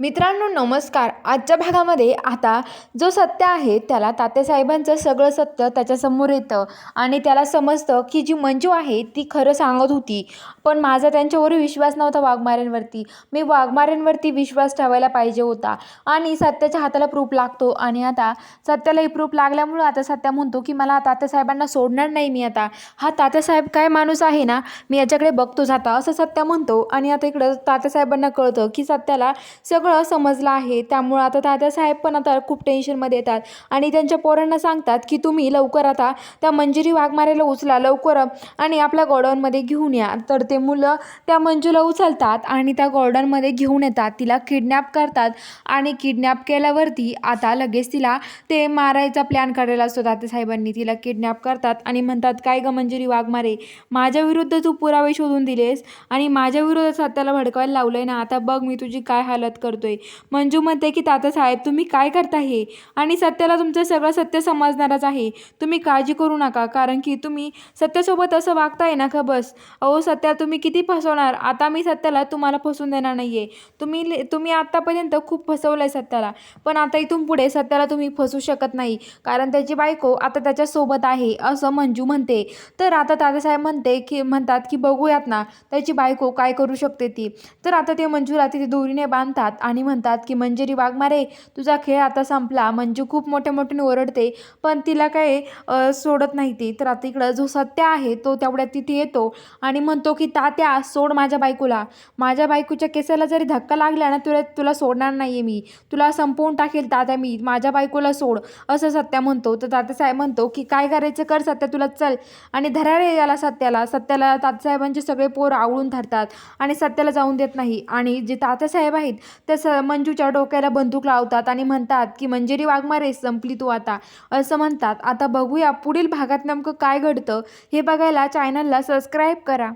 मित्रांनो नमस्कार. आजच्या भागामध्ये आता जो सत्य आहे त्याला तात्यासाहेबांचं सगळं सत्य त्याच्यासमोर येतं आणि त्याला समजतं की जी मंजू आहे ती खरं सांगत होती. पण माझा त्यांच्यावर विश्वास नव्हता वाघमाऱ्यांवरती. मी वाघमाऱ्यांवरती विश्वास ठेवायला पाहिजे होता. आणि सत्याच्या हाताला प्रूफ लागतो. आणि आता सत्यालाही प्रूफ लागल्यामुळं आता सत्या म्हणतो की मला तात्यासाहेबांना सोडणार नाही मी आता. हा तात्यासाहेब काय माणूस आहे ना? मी याच्याकडे बघतोच आता असं सत्या म्हणतो. आणि आता इकडं तात्यासाहेबांना कळतं की सत्याला सगळं सगळं समजलं आहे. त्यामुळं आता दादासाहेब पण आता खूप टेन्शनमध्ये येतात. आणि त्यांच्या पोरांना सांगतात की तुम्ही लवकर आता त्या मंजिरी वाघमारेला उचला लवकर. आणि आपल्या गोडाऊनमध्ये घेऊन या. तर ते मुलं त्या मंजूला उचलतात आणि त्या गोडाऊनमध्ये घेऊन येतात. तिला किडनॅप करतात आणि किडनॅप केल्यावरती आता लगेच तिला ते मारायचा प्लॅन काढलेला असतो दादासाहेबांनी. तिला किडनॅप करतात आणि म्हणतात काय ग मंजिरी वाघमारे माझ्या विरुद्ध तू पुरावे शोधून दिलेस आणि माझ्या विरोधात सत्याला भडकवायला लावलं आहे ना. आता बघ मी तुझी काय हालत कर करतोय. मंजू म्हणते की तातासाहेब तुम्ही काय करता हे? आणि सत्याला तुमचं सगळं सत्य समजणारच आहे. तुम्ही काळजी करू नका कारण की तुम्ही सत्यासोबत असं वागताय ना का बस? अहो सत्या तुम्ही किती फसवणार? आता मी सत्याला तुम्हाला फसवून देणार नाही आहे तुम्ही ले- तुम्ही आत्तापर्यंत खूप फसवलं आहे सत्याला. पण आता इथून पुढे सत्याला तुम्ही फसवू शकत नाही कारण त्याची बायको आता त्याच्यासोबत आहे असं मंजू म्हणते. तर आता तातासाहेब म्हणते की म्हणतात की बघूयात ना त्याची बायको काय करू शकते ती? तर आता ते मंजूला तिथे दोरीने बांधतात आणि म्हणतात की मंजिरी वाघमारे तुझा खेळ आता संपला. मंजू खूप मोठ्या मोठ्याने ओरडते पण तिला काय सोडत नाही ती. तर आता इकडं जो सत्य आहे तो तेवढ्या तिथे येतो आणि म्हणतो की तात्या सोड माझ्या बायकोला. माझ्या बायकोच्या केसाला जरी धक्का लागला ना तुला तुला सोडणार नाही आहे मी. तुला संपवून टाकेल तात्या मी. माझ्या बायकोला सोड. असं सत्या म्हणतो. तर तात्यासाहेब म्हणतो की काय करायचं कर सत्या तुला चल. आणि धरा रे याला सत्याला. सत्याला तात्यासाहेबांचे सगळे पोर आवळून धरतात आणि सत्याला जाऊन देत नाही. आणि जे तात्यासाहेब आहेत ते स मंजूच्या डोक्याला बंदूक लावतात आणि म्हणतात की मंजिरी वाघमारे संपली तू आता. असं म्हणतात. आता बघूया पुढील भागात नेमकं काय घडतं हे बघायला चॅनलला सबस्क्राईब करा.